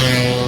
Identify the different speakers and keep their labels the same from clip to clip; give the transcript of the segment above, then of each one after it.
Speaker 1: Thank.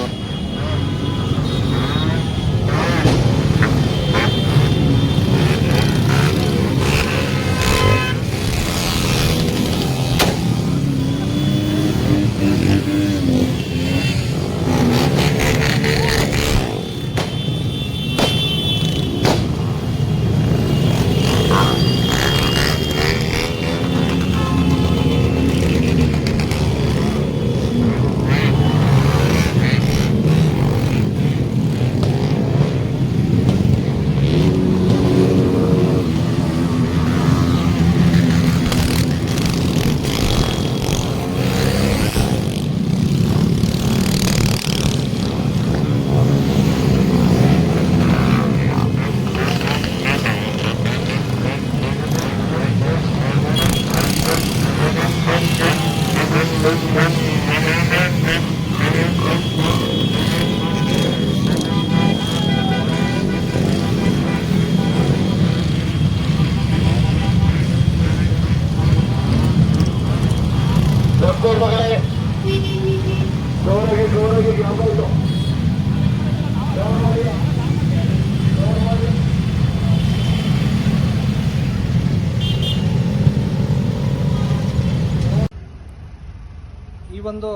Speaker 1: ಒಂದು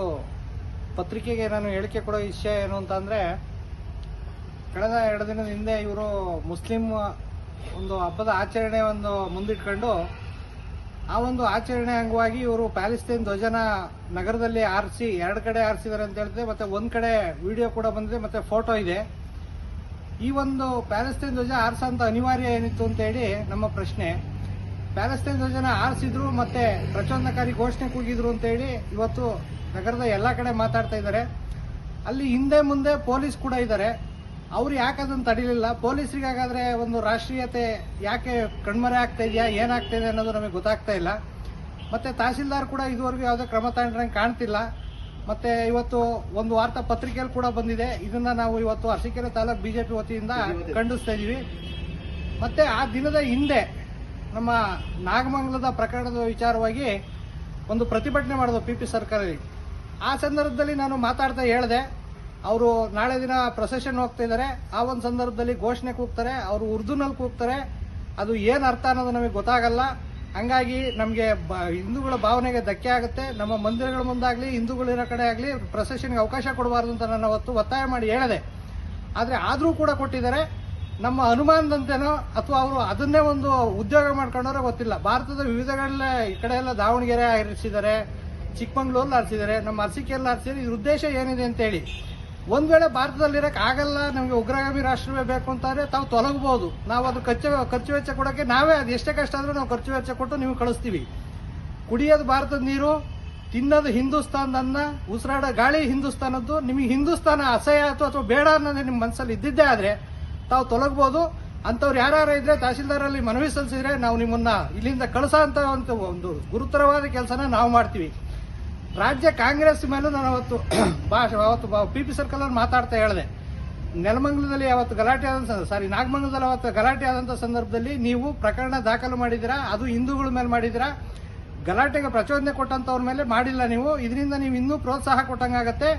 Speaker 1: ಪತ್ರಿಕೆಗೆ ನಾನು ಹೇಳಿಕೆ ಕೊಡೋ ವಿಷಯ ಏನು ಅಂತಂದರೆ, ಕಳೆದ ಎರಡು ದಿನದ ಹಿಂದೆ ಇವರು ಮುಸ್ಲಿಂ ಒಂದು ಹಬ್ಬದ ಆಚರಣೆ ಒಂದು ಮುಂದಿಟ್ಕೊಂಡು, ಆ ಒಂದು ಆಚರಣೆ ಅಂಗವಾಗಿ ಇವರು ಪ್ಯಾಲಿಸ್ತೈನ್ ಧ್ವಜನ ನಗರದಲ್ಲಿ ಆರಿಸಿ, ಎರಡು ಕಡೆ ಆರಿಸಿದ್ದಾರೆ ಅಂತ ಹೇಳ್ತದೆ, ಮತ್ತೆ ಒಂದು ಕಡೆ ವಿಡಿಯೋ ಕೂಡ ಬಂದಿದೆ, ಮತ್ತೆ ಫೋಟೋ ಇದೆ. ಈ ಒಂದು ಪ್ಯಾಲೆಸ್ತೈನ್ ಧ್ವಜ ಆರಿಸೋಂಥ ಅನಿವಾರ್ಯ ಏನಿತ್ತು ಅಂತ ಹೇಳಿ ನಮ್ಮ ಪ್ರಶ್ನೆ. ಪ್ಯಾಲೆಸ್ತೈನ್ ಜನ ಆರಿಸಿದ್ರು, ಮತ್ತೆ ಪ್ರಚೋದನಕಾರಿ ಘೋಷಣೆ ಕೂಗಿದ್ರು ಅಂತ ಹೇಳಿ ಇವತ್ತು ನಗರದ ಎಲ್ಲ ಕಡೆ ಮಾತಾಡ್ತಾ ಇದ್ದಾರೆ. ಅಲ್ಲಿ ಹಿಂದೆ ಮುಂದೆ ಪೊಲೀಸ್ ಕೂಡ ಇದ್ದಾರೆ. ಅವ್ರು ಯಾಕೆ ಅದನ್ನು ತಡಿಲಿಲ್ಲ? ಪೊಲೀಸರಿಗಾಗಾದ್ರೆ ಒಂದು ರಾಷ್ಟ್ರೀಯತೆ ಯಾಕೆ ಕಣ್ಮರೆ ಆಗ್ತಾ ಇದೆಯಾ? ಏನಾಗ್ತಾ ಇದೆ ಅನ್ನೋದು ನಮಗೆ ಗೊತ್ತಾಗ್ತಾ ಇಲ್ಲ. ಮತ್ತೆ ತಹಸೀಲ್ದಾರ್ ಕೂಡ ಇದುವರೆಗೂ ಯಾವುದೇ ಕ್ರಮ ತಗೊಂಡ್ರಂಗೆ ಕಾಣ್ತಿಲ್ಲ. ಮತ್ತೆ ಇವತ್ತು ಒಂದು ವಾರ್ತಾ ಪತ್ರಿಕೆಯಲ್ಲಿ ಕೂಡ ಬಂದಿದೆ. ಇದನ್ನ ನಾವು ಇವತ್ತು ಅರಸೀಕೆರೆ ತಾಲೂಕು ಬಿಜೆಪಿ ವತಿಯಿಂದ ಖಂಡಿಸ್ತಾ ಇದೀವಿ. ಮತ್ತೆ ಆ ದಿನದ ಹಿಂದೆ ನಮ್ಮ ನಾಗಮಂಗಲದ ಪ್ರಕರಣದ ವಿಚಾರವಾಗಿ ಒಂದು ಪ್ರತಿಭಟನೆ ಮಾಡಿದ್ರು ಪಿ ಪಿ ಸರ್ಕಾರದಲ್ಲಿ. ಆ ಸಂದರ್ಭದಲ್ಲಿ ನಾನು ಮಾತಾಡ್ತಾ ಹೇಳಿದೆ, ಅವರು ನಾಳೆ ದಿನ ಪ್ರೊಸೆಷನ್ ಹೋಗ್ತಾ ಇದ್ದಾರೆ. ಆ ಒಂದು ಸಂದರ್ಭದಲ್ಲಿ ಘೋಷಣೆ ಕೂಗ್ತಾರೆ, ಅವರು ಉರ್ದುನಲ್ಲಿ ಕೂಗ್ತಾರೆ. ಅದು ಏನು ಅರ್ಥ ಅನ್ನೋದು ನಮಗೆ ಗೊತ್ತಾಗಲ್ಲ. ಹಂಗಾಗಿ ನಮಗೆ ಬ, ಹಿಂದೂಗಳ ಭಾವನೆಗೆ ಧಕ್ಕೆ ಆಗುತ್ತೆ. ನಮ್ಮ ಮಂದಿರಗಳ ಮುಂದಾಗಲಿ ಹಿಂದೂಗಳಿರೋ ಕಡೆ ಆಗಲಿ, ಪ್ರೊಸೆಷನ್ಗೆ ಅವಕಾಶ ಕೊಡಬಾರ್ದು ಅಂತ ನಾನು ಅವತ್ತು ಒತ್ತಾಯ ಮಾಡಿ ಹೇಳಿದೆ. ಆದರೆ ಆದರೂ ಕೂಡ ಕೊಟ್ಟಿದ್ದಾರೆ. ನಮ್ಮ ಅನುಮಾನದಂತೆನೋ ಅಥವಾ ಅವರು ಅದನ್ನೇ ಒಂದು ಉದ್ಯೋಗ ಮಾಡ್ಕೊಂಡವ್ರೆ ಗೊತ್ತಿಲ್ಲ. ಭಾರತದ ವಿವಿಧಗಳಲ್ಲೇ ಈ ಕಡೆ ಎಲ್ಲ ದಾವಣಗೆರೆ ಆರಿಸಿದ್ದಾರೆ ಚಿಕ್ಕಮಂಗ್ಳೂರಲ್ಲಿ ಆರಿಸಿದ್ದಾರೆ, ನಮ್ಮ ಅರಸಿಕೆಯಲ್ಲಿ ಆರಿಸಿದ್ದಾರೆ. ಇದ್ರ ಉದ್ದೇಶ ಏನಿದೆ ಅಂತೇಳಿ, ಒಂದು ವೇಳೆ ಭಾರತದಲ್ಲಿರೋಕೆ ಆಗಲ್ಲ, ನಮಗೆ ಉಗ್ರಗಾಮಿ ರಾಷ್ಟ್ರವೇ ಬೇಕು ಅಂತಾರೆ, ತಾವು ತೊಲಗಬಹುದು ನಾವು ಅದು ಖರ್ಚು ಖರ್ಚು ವೆಚ್ಚ ಕೊಡೋಕ್ಕೆ ನಾವೇ ಅದು ಎಷ್ಟೇ ಕಷ್ಟ ಆದರೂ ನಾವು ಖರ್ಚು ವೆಚ್ಚ ಕೊಟ್ಟು ನೀವು ಕಳಿಸ್ತೀವಿ. ಕುಡಿಯೋದು ಭಾರತದ ನೀರು, ತಿನ್ನೋದು ಹಿಂದೂಸ್ತಾನದನ್ನ ಉಸಿರಾಡೋ ಗಾಳಿ ಹಿಂದೂಸ್ತಾನದ್ದು. ನಿಮಗೆ ಹಿಂದೂಸ್ತಾನ ಅಸಹ್ಯ ಅಥವಾ ಬೇಡ ಅನ್ನೋದೇ ನಿಮ್ಮ ಮನಸ್ಸಲ್ಲಿ ಇದ್ದಿದ್ದೇ ಆದ್ರೆ ತಾವು ತೊಲಗಬಹುದು ಅಂಥವ್ರು ಯಾರ್ಯಾರು ಇದ್ರೆ ತಹಸೀಲ್ದಾರಲ್ಲಿ ಮನವಿ ಸಲ್ಲಿಸಿದ್ರೆ ನಾವು ನಿಮ್ಮನ್ನ ಇಲ್ಲಿಂದ ಕಳಿಸೋ ಅಂತ ಒಂದು ಗುರುತರವಾದ ಕೆಲಸನ ನಾವು ಮಾಡ್ತೀವಿ. ರಾಜ್ಯ ಕಾಂಗ್ರೆಸ್ ಮೇಲೂ ನಾನು ಅವತ್ತು ಭಾಷೆ ಅವತ್ತು ಪಿ ಪಿ ಸರ್ಕಲ್ ಅವ್ರು ಮಾತಾಡ್ತಾ ಹೇಳಿದೆ. ನೆಲಮಂಗಲದಲ್ಲಿ ಅವತ್ತು ಗಲಾಟೆ ಆದ ಸಾರಿ ನಾಗಮಂಗಲದಲ್ಲಿ ಅವತ್ತು ಗಲಾಟೆ ಆದಂತ ಸಂದರ್ಭದಲ್ಲಿ ನೀವು ಪ್ರಕರಣ ದಾಖಲು ಮಾಡಿದಿರಾ ಅದು ಹಿಂದೂಗಳ ಮೇಲೆ ಮಾಡಿದಿರಾ ಗಲಾಟೆಗೆ ಪ್ರಚೋದನೆ ಕೊಟ್ಟಂತವ್ರ ಮೇಲೆ ಮಾಡಿಲ್ಲ ನೀವು, ಇದರಿಂದ ನೀವು ಇನ್ನೂ ಪ್ರೋತ್ಸಾಹ ಕೊಟ್ಟಂಗಾಗತ್ತೆ.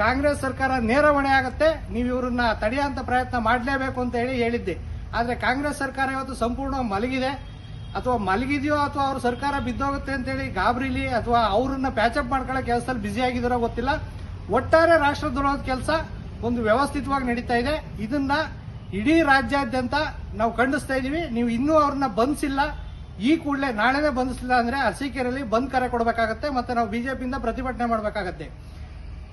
Speaker 1: ಕಾಂಗ್ರೆಸ್ ಸರ್ಕಾರ ನೇರ ಹೊಣೆ ಆಗುತ್ತೆ, ನೀವು ಇವರನ್ನ ತಡೆಯುವಂತ ಪ್ರಯತ್ನ ಮಾಡಲೇಬೇಕು ಅಂತ ಹೇಳಿ ಹೇಳಿದ್ದೆ. ಆದರೆ ಕಾಂಗ್ರೆಸ್ ಸರ್ಕಾರ ಇವತ್ತು ಸಂಪೂರ್ಣ ಮಲಗಿದೆ. ಅಥವಾ ಮಲಗಿದೆಯೋ ಅಥವಾ ಅವ್ರ ಸರ್ಕಾರ ಬಿದ್ದೋಗುತ್ತೆ ಅಂತೇಳಿ ಗಾಬರಿಲಿ ಅಥವಾ ಅವ್ರನ್ನ ಪ್ಯಾಚಪ್ ಮಾಡ್ಕೊಳ್ಳೋ ಕೆಲಸದಲ್ಲಿ ಬ್ಯುಸಿ ಆಗಿದಾರೋ ಗೊತ್ತಿಲ್ಲ. ಒಟ್ಟಾರೆ ರಾಷ್ಟ್ರದ್ರೋಹದ ಕೆಲಸ ಒಂದು ವ್ಯವಸ್ಥಿತವಾಗಿ ನಡೀತಾ ಇದೆ. ಇದನ್ನ ಇಡೀ ರಾಜ್ಯಾದ್ಯಂತ ನಾವು ಖಂಡಿಸ್ತಾ ಇದ್ದೀವಿ ನೀವು ಇನ್ನೂ ಅವ್ರನ್ನ ಬಂಧಿಸಿಲ್ಲ ಈ ಕೂಡಲೇ ನಾಳೆನೇ ಬಂಧಿಸಿಲ್ಲ ಅಂದ್ರೆ ಅರಸೀಕೆರೆಯಲ್ಲಿ ಬಂದ್ ಕರೆ ಕೊಡಬೇಕಾಗತ್ತೆ ಮತ್ತೆ ನಾವು ಬಿಜೆಪಿಯಿಂದ ಪ್ರತಿಭಟನೆ ಮಾಡಬೇಕಾಗತ್ತೆ.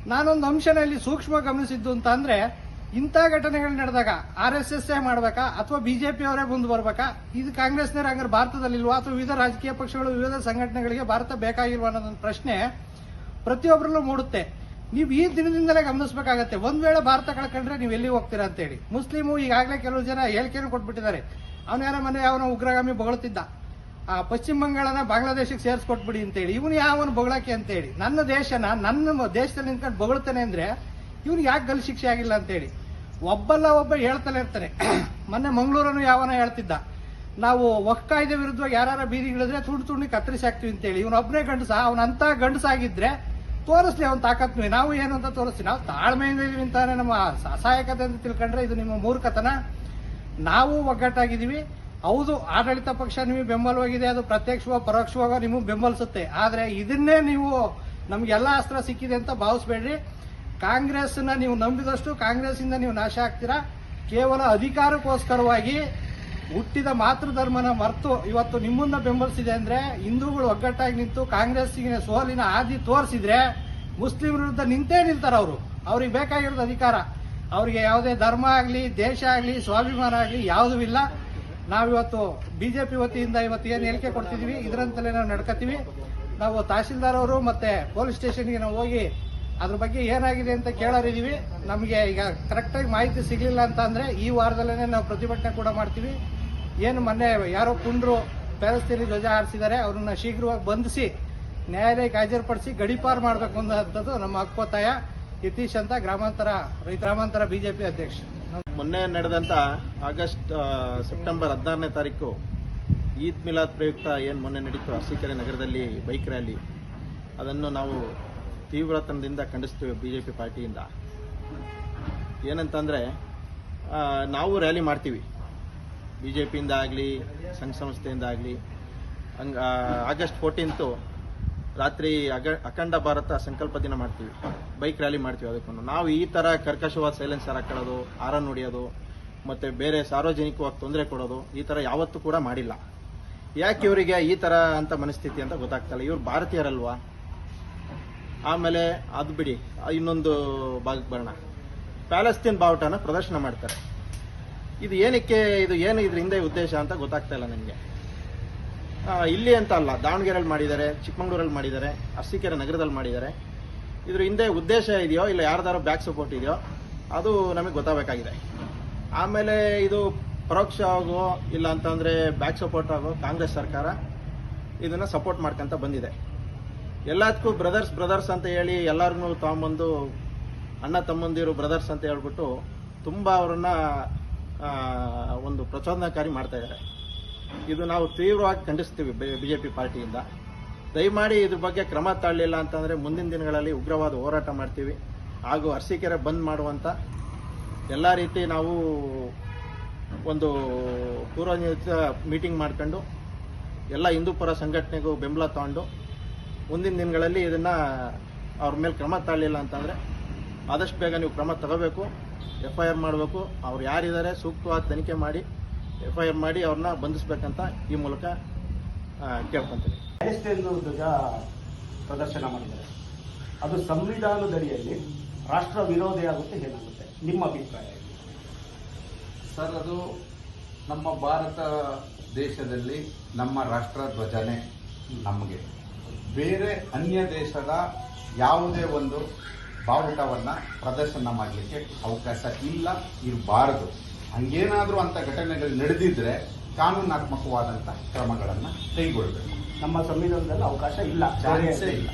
Speaker 1: ನಾನೊಂದು ಅಂಶನ ಇಲ್ಲಿ ಸೂಕ್ಷ್ಮ ಗಮನಿಸಿದ್ದು ಅಂತ ಅಂದ್ರೆ ಇಂಥ ಘಟನೆಗಳು ನಡೆದಾಗ ಆರ್ ಎಸ್ ಎಸ್ ಮಾಡಬೇಕಾ ಅಥವಾ ಬಿಜೆಪಿ ಅವರೇ ಮುಂದೆ ಬರ್ಬೇಕಾ? ಇದು ಕಾಂಗ್ರೆಸ್ನವ್ರು ಹಂಗಾರೆ ಭಾರತದಲ್ಲಿಲ್ವಾ? ಅಥವಾ ವಿವಿಧ ರಾಜಕೀಯ ಪಕ್ಷಗಳು, ವಿವಿಧ ಸಂಘಟನೆಗಳಿಗೆ ಭಾರತ ಬೇಕಾಗಿಲ್ವಾ ಅನ್ನೋದೊಂದು ಪ್ರಶ್ನೆ ಪ್ರತಿಯೊಬ್ಬರಲ್ಲೂ ಮೂಡುತ್ತೆ. ನೀವು ಈ ದಿನದಿಂದಲೇ ಗಮನಿಸಬೇಕಾಗತ್ತೆ, ಒಂದ್ ವೇಳೆ ಭಾರತ ಕಳ್ಕೊಂಡ್ರೆ ನೀವು ಎಲ್ಲಿ ಹೋಗ್ತೀರಾ ಅಂತೇಳಿ. ಮುಸ್ಲಿಮು ಈಗಾಗಲೇ ಕೆಲವು ಜನ ಹೇಳಿಕೆಯನ್ನು ಕೊಟ್ಬಿಟ್ಟಿದ್ದಾರೆ. ಅವನ ಯಾರ ಮನೆ, ಅವನ ಉಗ್ರಗಾಮಿ ಬೊಗಳ್ತಿದ್ದ. ಆ ಪಶ್ಚಿಮ ಬಂಗಾಳನ ಬಾಂಗ್ಲಾದೇಶಕ್ಕೆ ಸೇರಿಸ್ಕೊಟ್ಬಿಡಿ ಅಂತೇಳಿ, ಇವನು ಯಾವನು ಬೊಗಳಕ್ಕೆ ಅಂತೇಳಿ, ನನ್ನ ದೇಶನ, ನನ್ನ ದೇಶದಲ್ಲಿ ನಿಂತ್ಕೊಂಡು ಬೊಗಳ್ತಾನೆ ಅಂದ್ರೆ ಇವನು ಯಾಕೆ ಗಲ್ ಶಿಕ್ಷೆ ಆಗಿಲ್ಲ ಅಂತೇಳಿ. ಒಬ್ಬಲ್ಲ ಒಬ್ಬ ಹೇಳ್ತಾನೆ ಇರ್ತಾನೆ. ಮೊನ್ನೆ ಮಂಗಳೂರನ್ನು ಯಾವನ ಹೇಳ್ತಿದ್ದ. ನಾವು ಒಕ್ಕಾಯ್ದ ವಿರುದ್ಧ ಯಾರು ಬೀದಿಗಳಿದ್ರೆ ತುಂಡು ತುಂಡಿ ಕತ್ತರಿಸಿ ಹಾಕ್ತೀವಿ ಅಂತೇಳಿ. ಇವನೊಬ್ಬನೇ ಗಂಡಸ ಅವನಂತ ಗಂಡಸಾಗಿದ್ರೆ ತೋರಿಸ್ಲಿ ಅವನ ತಾಕತ್ವಿ ನಾವು ಏನು ಅಂತ ತೋರಿಸ್ತೀವಿ. ನಾವು ತಾಳ್ಮೆಯಿಂದ ಅಂತಾನೆ ನಮ್ಮ ಸಹಾಯಕತೆ ಅಂತ ತಿಳ್ಕೊಂಡ್ರೆ ಇದು ನಿಮ್ಮ ಮೂರ್ಖತನ. ನಾವು ಒಗ್ಗಟ್ಟಾಗಿದ್ದೀವಿ. ಹೌದು, ಆಡಳಿತ ಪಕ್ಷ ನಿಮಗೆ ಬೆಂಬಲವಾಗಿದೆ, ಅದು ಪ್ರತ್ಯಕ್ಷವಾಗ ಪರೋಕ್ಷವಾಗ ನಿಮಗೆ ಬೆಂಬಲಿಸುತ್ತೆ. ಆದರೆ ಇದನ್ನೇ ನೀವು ನಮಗೆಲ್ಲ ಅಸ್ತ್ರ ಸಿಕ್ಕಿದೆ ಅಂತ ಭಾವಿಸ್ಬೇಡ್ರಿ. ಕಾಂಗ್ರೆಸ್ನ ನೀವು ನಂಬಿದಷ್ಟು ಕಾಂಗ್ರೆಸ್ ಇಂದ ನೀವು ನಾಶ ಆಗ್ತೀರಾ? ಕೇವಲ ಅಧಿಕಾರಕ್ಕೋಸ್ಕರವಾಗಿ ಹುಟ್ಟಿದ ಮಾತೃ ಧರ್ಮನ ಮರೆತು ಇವತ್ತು ನಿಮ್ಮನ್ನ ಬೆಂಬಲಿಸಿದೆ ಅಂದ್ರೆ ಹಿಂದೂಗಳು ಒಗ್ಗಟ್ಟಾಗಿ ನಿಂತು ಕಾಂಗ್ರೆಸ್ಸಿಗೆ ಸೋಲಿನ ಹಾದಿ ತೋರಿಸಿದ್ರೆ ಮುಸ್ಲಿಂ ವಿರುದ್ಧ ನಿಂತೇ ನಿಲ್ತಾರೆ ಅವರು. ಅವ್ರಿಗೆ ಬೇಕಾಗಿರೋದು ಅಧಿಕಾರ. ಅವರಿಗೆ ಯಾವುದೇ ಧರ್ಮ ಆಗಲಿ, ದೇಶ ಆಗಲಿ, ಸ್ವಾಭಿಮಾನ ಆಗಲಿ ಯಾವುದೂ ಇಲ್ಲ. ನಾವಿವತ್ತು ಬಿಜೆಪಿ ವತಿಯಿಂದ ಇವತ್ತು ಏನು ಹೇಳಿಕೆ ಕೊಡ್ತಿದೀವಿ, ಇದರಂತಲೇ ನಾವು ನಡ್ಕೋತೀವಿ ನಾವು ತಹಸೀಲ್ದಾರ್ ಅವರು ಮತ್ತೆ ಪೊಲೀಸ್ ಸ್ಟೇಷನ್ಗೆ ನಾವು ಹೋಗಿ ಅದ್ರ ಬಗ್ಗೆ ಏನಾಗಿದೆ ಅಂತ ಕೇಳೋರಿದ್ದೀವಿ ನಮಗೆ ಈಗ ಕರೆಕ್ಟಾಗಿ ಮಾಹಿತಿ ಸಿಗಲಿಲ್ಲ ಅಂತ ಅಂದ್ರೆ ಈ ವಾರದಲ್ಲೇ ನಾವು ಪ್ರತಿಭಟನೆ ಕೂಡ ಮಾಡ್ತೀವಿ. ಏನು ಮೊನ್ನೆ ಯಾರೋ ಕುಂಡ್ರು ಪ್ಯಾಲೆಸ್ತೀನಿ ಧ್ವಜ ಹಾರಿಸಿದ್ದಾರೆ. ಅವ್ರನ್ನ ಶೀಘ್ರವಾಗಿ ಬಂಧಿಸಿ, ನ್ಯಾಯಾಲಯಕ್ಕೆ ಹಾಜರುಪಡಿಸಿ ಗಡಿಪಾರು ಮಾಡಬೇಕು ಅನ್ನೋಂಥದ್ದು ನಮ್ಮ ಹಕ್ಕೊತ್ತಾಯ. ಯತೀಶ್ ಅಂತ ಗ್ರಾಮಾಂತರ, ರೈತ, ಗ್ರಾಮಾಂತರ ಬಿಜೆಪಿ ಅಧ್ಯಕ್ಷ.
Speaker 2: ಮೊನ್ನೆ ನಡೆದಂಥ ಆಗಸ್ಟ್ ಸೆಪ್ಟೆಂಬರ್ ಹದಿನಾರನೇ ತಾರೀಕು ಈದ್ ಮಿಲಾದ್ ಪ್ರಯುಕ್ತ ಏನು ಮೊನ್ನೆ ನಡೀತು ಅರಸೀಕೆರೆ ನಗರದಲ್ಲಿ ಬೈಕ್ ರ್ಯಾಲಿ. ಅದನ್ನು ನಾವು ತೀವ್ರತನದಿಂದ ಖಂಡಿಸ್ತೀವಿ ಬಿ ಜೆ ಪಿ ಪಾರ್ಟಿಯಿಂದ. ಏನಂತಂದರೆ ನಾವು ರ್ಯಾಲಿ ಮಾಡ್ತೀವಿ. ಬಿ ಜೆ ಪಿಯಿಂದ ಆಗಲಿ, ಸಂಘ ಸಂಸ್ಥೆಯಿಂದ ಆಗಲಿ. ಹಂಗ ಆಗಸ್ಟ್ ಫೋರ್ಟೀನ್ತು ರಾತ್ರಿ ಅಖಂಡ ಭಾರತ ಸಂಕಲ್ಪ ದಿನ ಮಾಡ್ತೀವಿ. ಬೈಕ್ ರ್ಯಾಲಿ ಮಾಡ್ತೀವಿ ಅದಕ್ಕೂ ನಾವು ಈ ಥರ ಕರ್ಕಶವಾದ ಸೈಲೆನ್ಸರ್ ಹಾಕೊಳ್ಳೋದು ಆರನ್ ಹೊಡಿಯೋದು ಮತ್ತು ಬೇರೆ ಸಾರ್ವಜನಿಕವಾಗಿ ತೊಂದರೆ ಕೊಡೋದು, ಈ ಥರ ಯಾವತ್ತೂ ಕೂಡ ಮಾಡಿಲ್ಲ. ಯಾಕೆ ಇವರಿಗೆ ಈ ಥರ ಅಂತ ಮನಸ್ಥಿತಿ ಅಂತ ಗೊತ್ತಾಗ್ತಲ್ಲ ಇವ್ರು ಭಾರತೀಯರಲ್ವಾ? ಆಮೇಲೆ ಅದು ಬಿಡಿ. ಇನ್ನೊಂದು ಭಾಗಕ್ಕೆ ಬರೋಣ. ಪ್ಯಾಲೆಸ್ತೀನ್ ಬಾವುಟನ ಪ್ರದರ್ಶನ ಮಾಡ್ತಾರೆ. ಇದು ಏನಕ್ಕೆ, ಇದು ಏನು ಇದ್ರ ಹಿಂದೆ ಉದ್ದೇಶ ಅಂತ ಗೊತ್ತಾಗ್ತಾ ಇಲ್ಲ ನನಗೆ. ಇಲ್ಲಿ ಅಂತ ಅಲ್ಲ ದಾವಣಗೆರೆಯಲ್ಲಿ ಮಾಡಿದ್ದಾರೆ ಚಿಕ್ಕಮಂಗ್ಳೂರಲ್ಲಿ ಮಾಡಿದ್ದಾರೆ, ಅರಸೀಕೆರೆ ನಗರದಲ್ಲಿ ಮಾಡಿದ್ದಾರೆ. ಇದ್ರ ಹಿಂದೆ ಉದ್ದೇಶ ಇದೆಯೋ ಇಲ್ಲ ಯಾರ್ದಾರು ಬ್ಯಾಕ್ ಸಪೋರ್ಟ್ ಇದೆಯೋ, ಅದು ನಮಗೆ ಗೊತ್ತಾಗಬೇಕಾಗಿದೆ. ಆಮೇಲೆ ಇದು ಪರೋಕ್ಷ ಆಗೋ ಇಲ್ಲ ಅಂತಂದ್ರೆ ಬ್ಯಾಕ್ ಸಪೋರ್ಟ್ ಆಗೋ ಕಾಂಗ್ರೆಸ್ ಸರ್ಕಾರ ಇದನ್ನ ಸಪೋರ್ಟ್ ಮಾಡ್ಕೊಂತ ಬಂದಿದೆ. ಎಲ್ಲದಕ್ಕೂ ಬ್ರದರ್ಸ್ ಬ್ರದರ್ಸ್ ಅಂತ ಹೇಳಿ ಎಲ್ಲರಿಗೂ ತಗೊಂಬಂದು ಅಣ್ಣ, ತಮ್ಮಂದಿರು ಬ್ರದರ್ಸ್ ಅಂತ ಹೇಳ್ಬಿಟ್ಟು ತುಂಬ ಅವರನ್ನು ಒಂದು ಪ್ರಚೋದನಕಾರಿ ಮಾಡ್ತಾ ಇದ್ದಾರೆ ಇದು ನಾವು ತೀವ್ರವಾಗಿ ಖಂಡಿಸ್ತೀವಿ ಬಿಜೆಪಿ ಪಾರ್ಟಿಯಿಂದ. ದಯಮಾಡಿ ಇದ್ರ ಬಗ್ಗೆ ಕ್ರಮ ತಾಳಲಿಲ್ಲ ಅಂತಂದರೆ ಮುಂದಿನ ದಿನಗಳಲ್ಲಿ ಉಗ್ರವಾದ ಹೋರಾಟ ಮಾಡ್ತೀವಿ. ಹಾಗೂ ಅರಸೀಕೆರೆ ಬಂದ್ ಮಾಡುವಂಥ ಎಲ್ಲ ರೀತಿ ನಾವು ಒಂದು ಪೂರ್ವನಿಯೋಜಿತ ಮೀಟಿಂಗ್ ಮಾಡ್ಕೊಂಡು ಎಲ್ಲ ಹಿಂದೂ ಪರ ಸಂಘಟನೆಗೂ ಬೆಂಬಲ ತಗೊಂಡು ಮುಂದಿನ ದಿನಗಳಲ್ಲಿ ಇದನ್ನು ಅವ್ರ ಮೇಲೆ ಕ್ರಮ ತಾಳಲಿಲ್ಲ ಅಂತಂದರೆ ಆದಷ್ಟು ಬೇಗ ನೀವು ಕ್ರಮ ತಗೋಬೇಕು, ಎಫ್ ಐ ಆರ್ ಮಾಡಬೇಕು. ಅವ್ರು ಯಾರಿದ್ದಾರೆ ಸೂಕ್ತವಾದ ತನಿಖೆ ಮಾಡಿ ಎಫ್ ಐ ಆರ್ ಮಾಡಿ ಅವ್ರನ್ನ ಬಂಧಿಸಬೇಕಂತ ಈ ಮೂಲಕ ಕೇಳ್ಕೊಂತೀನಿ.
Speaker 3: ಧ್ವಜ ಪ್ರದರ್ಶನ ಮಾಡಿದ್ದಾರೆ. ಅದು ಸಂವಿಧಾನದಡಿಯಲ್ಲಿ ರಾಷ್ಟ್ರ ವಿರೋಧಿ ಆಗುತ್ತೆ ಏನಾಗುತ್ತೆ? ನಿಮ್ಮ ಅಭಿಪ್ರಾಯ?
Speaker 4: ಸರ್ ಅದು ನಮ್ಮ ಭಾರತ ದೇಶದಲ್ಲಿ ನಮ್ಮ ರಾಷ್ಟ್ರ ಧ್ವಜನೆ ನಮಗೆ. ಬೇರೆ ಅನ್ಯ ದೇಶದ ಯಾವುದೇ ಒಂದು ಬಾವುಟವನ್ನು ಪ್ರದರ್ಶನ ಮಾಡಲಿಕ್ಕೆ ಅವಕಾಶ ಇಲ್ಲ ಇರಬಾರದು. ಹಂಗೇನಾದ್ರೂ ಅಂತ ಘಟನೆಗಳು ನಡೆದಿದ್ರೆ ಕಾನೂನಾತ್ಮಕವಾದಂತಹ ಕ್ರಮಗಳನ್ನು ಕೈಗೊಳ್ಳಬೇಕು
Speaker 3: ನಮ್ಮ ಸಂವಿಧಾನದಲ್ಲಿ ಅವಕಾಶ ಇಲ್ಲ
Speaker 4: ಚಾನ್ಸೇ ಇಲ್ಲ.